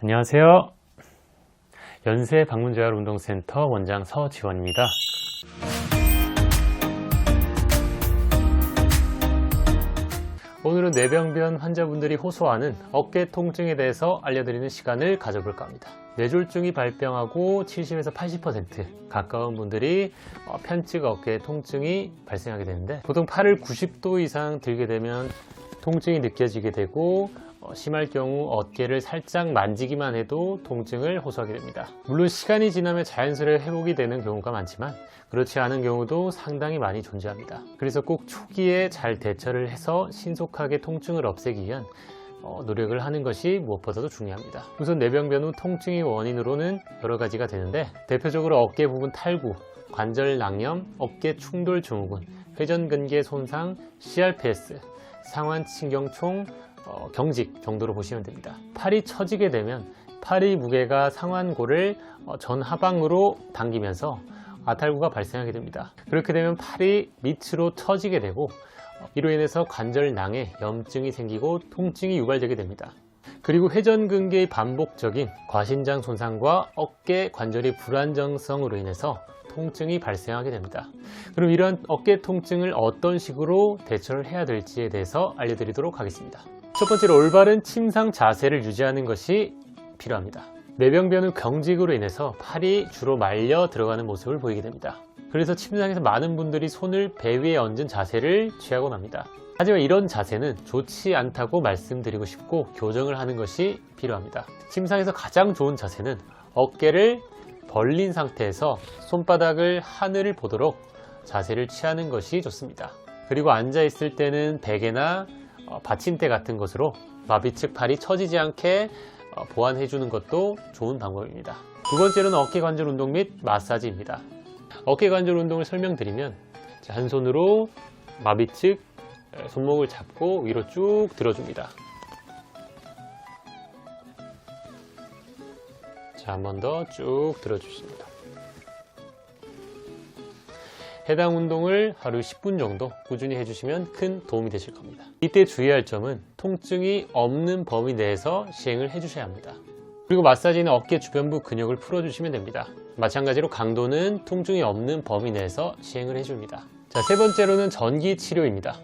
안녕하세요. 연세 방문재활 운동센터 원장 서지원입니다. 오늘은 뇌병변 환자분들이 호소하는 어깨 통증에 대해서 알려드리는 시간을 가져볼까 합니다. 뇌졸중이 발병하고 70에서 80% 가까운 분들이 어, 편측 어깨 통증이 발생하게 되는데 보통 팔을 90도 이상 들게 되면 통증이 느껴지게 되고 어, 심할 경우 어깨를 살짝 만지기만 해도 통증을 호소하게 됩니다. 물론 시간이 지나면 자연스레 회복이 되는 경우가 많지만 그렇지 않은 경우도 상당히 많이 존재합니다. 그래서 꼭 초기에 잘 대처를 해서 신속하게 통증을 없애기 위한 어, 노력을 하는 것이 무엇보다도 중요합니다. 우선 뇌병변 후 통증의 원인으로는 여러 가지가 되는데 대표적으로 어깨 부분 탈구, 관절 낭염, 어깨 충돌 증후군, 회전근개 손상, CRPS, 상완 신경총, 어, 경직 정도로 보시면 됩니다. 팔이 처지게 되면 팔의 무게가 상완골을 어, 전 하방으로 당기면서 아탈구가 발생하게 됩니다. 그렇게 되면 팔이 밑으로 처지게 되고 어, 이로 인해서 관절낭에 염증이 생기고 통증이 유발되게 됩니다. 그리고 회전근개의 반복적인 과신장 손상과 어깨 관절의 불안정성으로 인해서 통증이 발생하게 됩니다. 그럼 이런 어깨 통증을 어떤 식으로 대처를 해야 될지에 대해서 알려드리도록 하겠습니다. 첫 번째로 올바른 침상 자세를 유지하는 것이 필요합니다. 뇌병변은 경직으로 인해서 팔이 주로 말려 들어가는 모습을 보이게 됩니다. 그래서 침상에서 많은 분들이 손을 배 위에 얹은 자세를 취하곤 합니다. 하지만 이런 자세는 좋지 않다고 말씀드리고 싶고 교정을 하는 것이 필요합니다. 침상에서 가장 좋은 자세는 어깨를 벌린 상태에서 손바닥을 하늘을 보도록 자세를 취하는 것이 좋습니다. 그리고 앉아 있을 때는 베개나 어, 받침대 같은 것으로 마비 측 팔이 처지지 않게 어, 보완해 주는 것도 좋은 방법입니다. 두 번째로는 어깨 관절 운동 및 마사지입니다. 어깨 관절 운동을 설명드리면 자, 한 손으로 마비 측 에, 손목을 잡고 위로 쭉 들어줍니다. 자, 한 번 더 쭉 들어주십니다. 해당 운동을 하루 10분 정도 꾸준히 해주시면 큰 도움이 되실 겁니다. 이때 주의할 점은 통증이 없는 범위 내에서 시행을 해주셔야 합니다. 그리고 마사지는 어깨 주변부 근육을 풀어주시면 됩니다. 마찬가지로 강도는 통증이 없는 범위 내에서 시행을 해줍니다. 자, 세 번째로는 전기 치료입니다.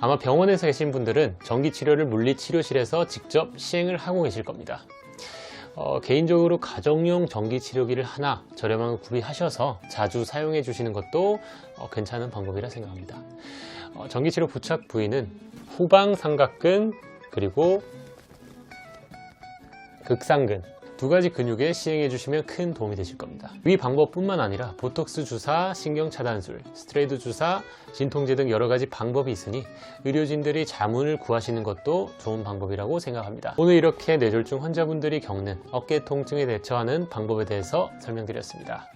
아마 병원에서 계신 분들은 전기 치료를 물리치료실에서 직접 시행을 하고 계실 겁니다. 어, 개인적으로 가정용 전기 치료기를 하나 저렴한 거 구비하셔서 자주 사용해 주시는 것도 어, 괜찮은 방법이라 생각합니다. 어, 전기 치료 부착 부위는 후방 삼각근 그리고 극상근 두 가지 근육에 시행해 주시면 큰 도움이 되실 겁니다. 이 방법뿐만 아니라 보톡스 주사, 신경 차단술, 스트레이드 주사, 진통제 등 여러 가지 방법이 있으니 의료진들이 자문을 구하시는 것도 좋은 방법이라고 생각합니다. 오늘 이렇게 뇌졸중 환자분들이 겪는 어깨 통증에 대처하는 방법에 대해서 설명드렸습니다.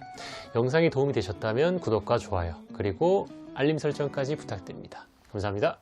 영상이 도움이 되셨다면 구독과 좋아요 그리고 알림 설정까지 부탁드립니다. 감사합니다.